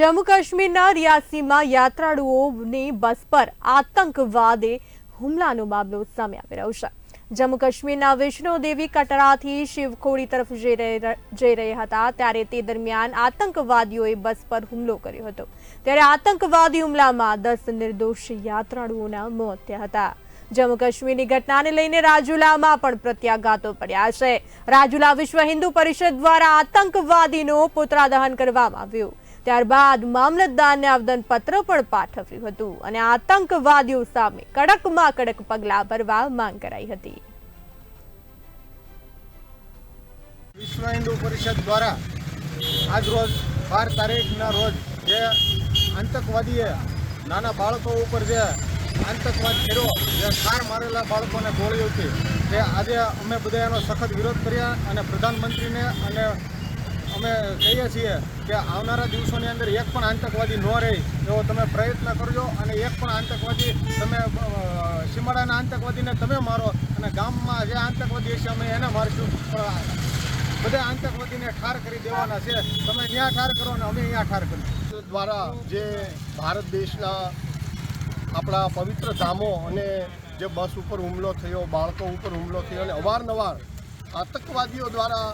જમ્મુ કાશ્મીરના રિયાસીમાં યાત્રાળુઓની બસ પર આતંકવાદે હુમલાનો મામલો સામે આવી રહ્યો છે. જમ્મુ કાશ્મીરના વૈષ્ણોદેવી કટરાથી શિવખોડી તરફ જઈ રહે- જઈ રહ્યા હતા ત્યારે તે દરમિયાન આતંકવાદીઓએ બસ પર હુમલો કર્યો હતો. ત્યારે આતંકવાદી હુમલામાં દસ નિર્દોષ યાત્રાળુઓના મોત થયા હતા. જમ્મુ કાશ્મીરની ઘટનાને લઈને રાજુલામાં પણ પ્રત્યાઘાતો પડ્યા છે. રાજુલા વિશ્વ હિન્દુ પરિષદ દ્વારા આતંકવાદીનું પુતળા દહન કરવામાં આવ્યું. ત્યારબાદ મામલતદારને આવેદનપત્ર પણ પાઠવ્યું હતું અને આતંકવાદીઓ સામે કડકમાં કડક પગલાં ભરવા માંગ કરાઈ હતી. વિશ્વ હિન્દુ પરિષદ દ્વારા આજ રોજ બાર તારીખના રોજ જે આતંકવાદીએ નાના બાળકો ઉપર જે આતંકવાદ કર્યો જે ઠાર મારેલા બાળકોને ગોળી હતી તે આજે અમે બધા એનો સખત વિરોધ કર્યા અને પ્રધાનમંત્રીને અને અમે કહીએ છીએ કે આવનારા દિવસોની અંદર એક પણ આતંકવાદી ન રહે એવો તમે પ્રયત્ન કરજો અને એક પણ આતંકવાદી તમે સીમાડાના આતંકવાદીને તમે મારો અને ગામમાં જે આતંકવાદી હશે અમે એને મારશું. પણ બધા આતંકવાદીને ઠાર કરી દેવાના છે. તમે ત્યાં ઠાર કરો અને અમે અહીંયા ઠાર કરીશું દ્વારા જે ભારત દેશના આપણા પવિત્ર ધામો અને જે બસ ઉપર હુમલો થયો, બાળકો ઉપર હુમલો થયો અને અવારનવાર આતંકવાદીઓ દ્વારા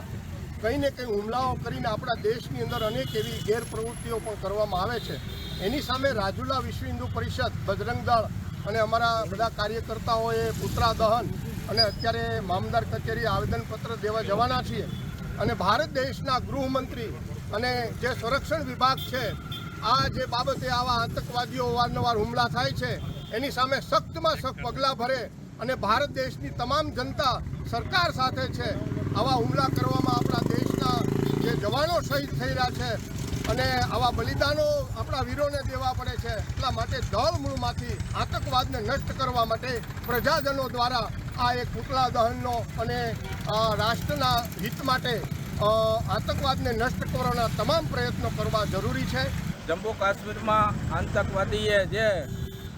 કંઈ ને કંઈ હુમલાઓ કરીને આપણા દેશની અંદર અનેક એવી ગેરપ્રવૃત્તિઓ પણ કરવામાં આવે છે. એની સામે રાજુલા વિશ્વ હિન્દુ પરિષદ, બજરંગ દળ અને અમારા બધા કાર્યકર્તાઓએ પુતળા દહન અને અત્યારે મામદાર કચેરી આવેદનપત્ર દેવા જવાના છીએ. અને ભારત દેશના ગૃહમંત્રી અને જે સંરક્ષણ વિભાગ છે આ જે બાબતે આવા આતંકવાદીઓ વારંવાર હુમલા થાય છે, એની સામે સખ્તમાં સખ્ત પગલાં ભરે અને ભારત દેશની તમામ જનતા સરકાર સાથે છે. આવા હુમલા કરવામાં આપણા દેશના જે જવાનો શહીદ થઈ રહ્યા છે અને આવા બલિદાનો આપણા વીરોને દેવા પડે છે, એટલા માટે દળ મૂળમાંથી આતંકવાદને નષ્ટ કરવા માટે પ્રજાજનો દ્વારા આ એક પુતળા દહનનો અને રાષ્ટ્રના હિત માટે આતંકવાદને નષ્ટ કરવાના તમામ પ્રયત્નો કરવા જરૂરી છે. જમ્મુ કાશ્મીરમાં આતંકવાદીએ જે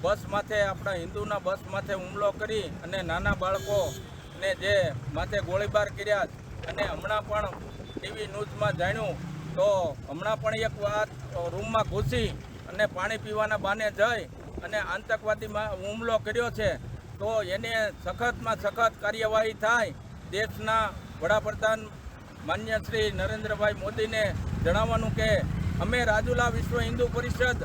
બસ માથે આપણા હિન્દુના બસ માથે હુમલો કરી અને નાના બાળકોને જે માથે ગોળીબાર કર્યા અને હમણાં પણ ટીવી ન્યૂઝમાં જાણ્યું, તો હમણાં પણ એક વાત રૂમમાં ઘૂસી અને પાણી પીવાના બાને જઈ અને આતંકવાદીમાં હુમલો કર્યો છે. તો એને સખતમાં સખત કાર્યવાહી થાય. દેશના વડાપ્રધાન માન્ય શ્રી નરેન્દ્રભાઈ મોદીને જણાવવાનું કે અમે રાજુલા વિશ્વ હિન્દુ પરિષદ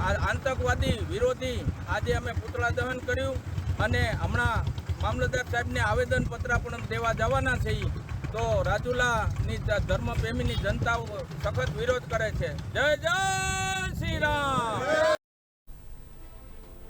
આતંકવાદી વિરોધી આજે અમે પુતળા દહન કર્યું અને હમણાં મામલતદાર સાહેબને આવેદનપત્ર પણ દેવા જવાના છીએ. તો રાજુલાની ધર્મપ્રેમીની જનતાઓ સખત વિરોધ કરે છે. જય જય